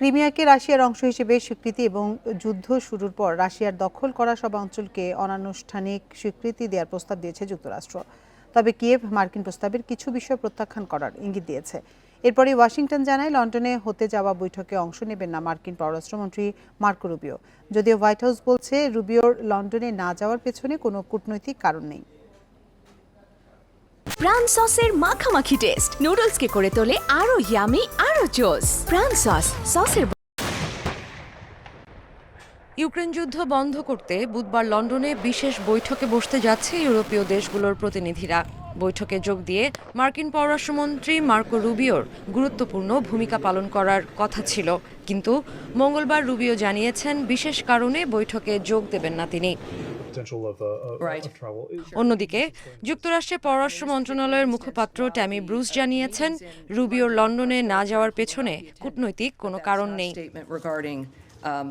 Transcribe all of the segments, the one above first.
ক্রিমিয়াকে রাশিয়ার অংশ হিসেবে স্বীকৃতি এবং যুদ্ধ শুরুর পর রাশিয়ার দখল করা সব অঞ্চলকে অনানুষ্ঠানিক স্বীকৃতি দেওয়ার প্রস্তাব দিয়েছে যুক্তরাষ্ট্র। তবে কিয়েভ মার্কিন প্রস্তাবের কিছু বিষয় প্রত্যাখ্যান করার ইঙ্গিত দিয়েছে। এরপরই ওয়াশিংটন জানায়, লন্ডনে হতে যাওয়া বৈঠকে অংশ নেবেন না মার্কিন পররাষ্ট্রমন্ত্রী মার্কো রুবিও। যদিও হোয়াইট হাউস বলছে, রুবিওর লন্ডনে না যাওয়ার পেছনে কোনো কূটনৈতিক কারণ নেই। প্রাণ সসের মাখামাখি টেস্ট নুডলসকে করে তোলে আরও ইয়ামি আরও জোস প্রাণ সস সসের ইউক্রেন যুদ্ধ বন্ধ করতে বুধবার লন্ডনে বিশেষ বৈঠকে বসতে যাচ্ছে ইউরোপীয় দেশগুলোর প্রতিনিধিরা। বৈঠকে যোগ দিয়ে মার্কিন পররাষ্ট্রমন্ত্রী মার্কো রুবিওর গুরুত্বপূর্ণ ভূমিকা পালন করার কথা ছিল। কিন্তু মঙ্গলবার রুবিও জানিয়েছেন, বিশেষ কারণে বৈঠকে যোগ দেবেন না তিনি। Potential of, uh, travel. অন্যদিকে যুক্তরাষ্ট্রের পররাষ্ট্র মন্ত্রণালয়ের মুখপাত্র ট্যামি ব্রুস জানিয়েছেন রুবিওর লন্ডনে না যাওয়ার পেছনে কূটনৈতিক কোনো কারণ নেই। Um.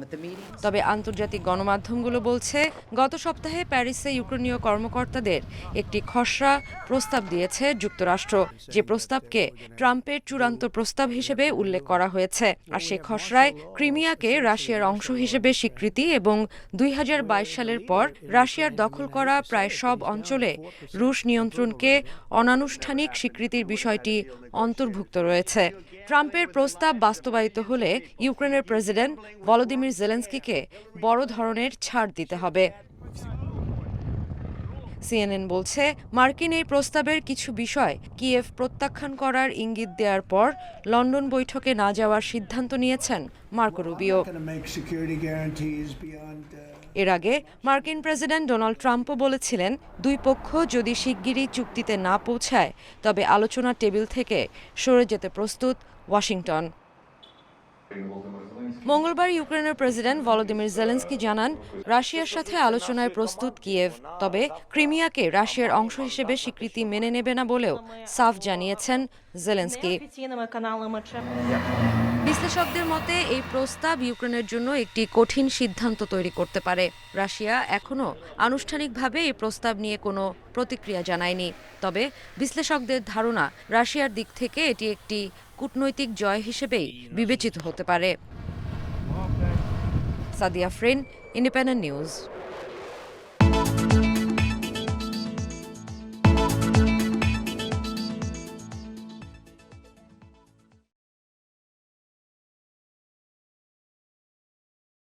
তবে আন্তর্জাতিক গণমাধ্যমগুলো বলছে, গত সপ্তাহে প্যারিসে ইউক্রেনীয় কর্মকর্তাদের একটি খসড়া প্রস্তাব দিয়েছে যুক্তরাষ্ট্র, যে প্রস্তাবকে ট্রাম্পের চূড়ান্ত প্রস্তাব হিসেবে উল্লেখ করা হয়েছে আর সে খসড়ায় ক্রিমিয়াকে রাশিয়ার অংশ হিসেবে স্বীকৃতি এবং দুই হাজার বাইশ সালের পর রাশিয়ার দখল করা প্রায় সব অঞ্চলে রুশ নিয়ন্ত্রণকে অনানুষ্ঠানিক স্বীকৃতির বিষয়টি অন্তর্ভুক্ত রয়েছে ট্রাম্পের প্রস্তাব বাস্তবায়িত হলে ইউক্রেনের প্রেসিডেন্ট ভলোদিমির জেলেন্সকিকে বড় ধরনের ছাড় দিতে হবে। সিএনএন বলছে, মার্কিন এই প্রস্তাবের কিছু বিষয় কিয়েভ প্রত্যাখ্যান করার ইঙ্গিত দেওয়ার পর লন্ডন বৈঠকে না যাওয়ার সিদ্ধান্ত নিয়েছেন মার্কো রুবিও। এর আগে মার্কিন প্রেসিডেন্ট ডোনাল্ড ট্রাম্পও বলেছিলেন, দুই পক্ষ যদি শিগগিরই চুক্তিতে না পৌঁছায়, তবে আলোচনার টেবিল থেকে সরে যেতে প্রস্তুত ওয়াশিংটন। মঙ্গলবার ইউক্রেনের প্রেসিডেন্ট ভলোদিমির জেলেন্সকি জানান, রাশিয়ার সাথে আলোচনায় প্রস্তুত কিয়েভ, তবে ক্রিমিয়াকে রাশিয়ার অংশ হিসেবে স্বীকৃতি মেনে নেবে না বলেও সাফ জানিয়েছেন জেলেন্সকি। বিশ্লেষকদের মতে, এই প্রস্তাব ইউক্রেনের জন্য একটি কঠিন সিদ্ধান্ত তৈরি করতে পারে। রাশিয়া এখনও আনুষ্ঠানিকভাবে এই প্রস্তাব নিয়ে কোনো প্রতিক্রিয়া জানায়নি। তবে বিশ্লেষকদের ধারণা, রাশিয়ার দিক থেকে এটি একটি কূটনৈতিক জয় হিসেবেই বিবেচিত হতে পারে। সাদিয়া ফ্রেন, ইন্ডিপেন্ডেন্ট নিউজ।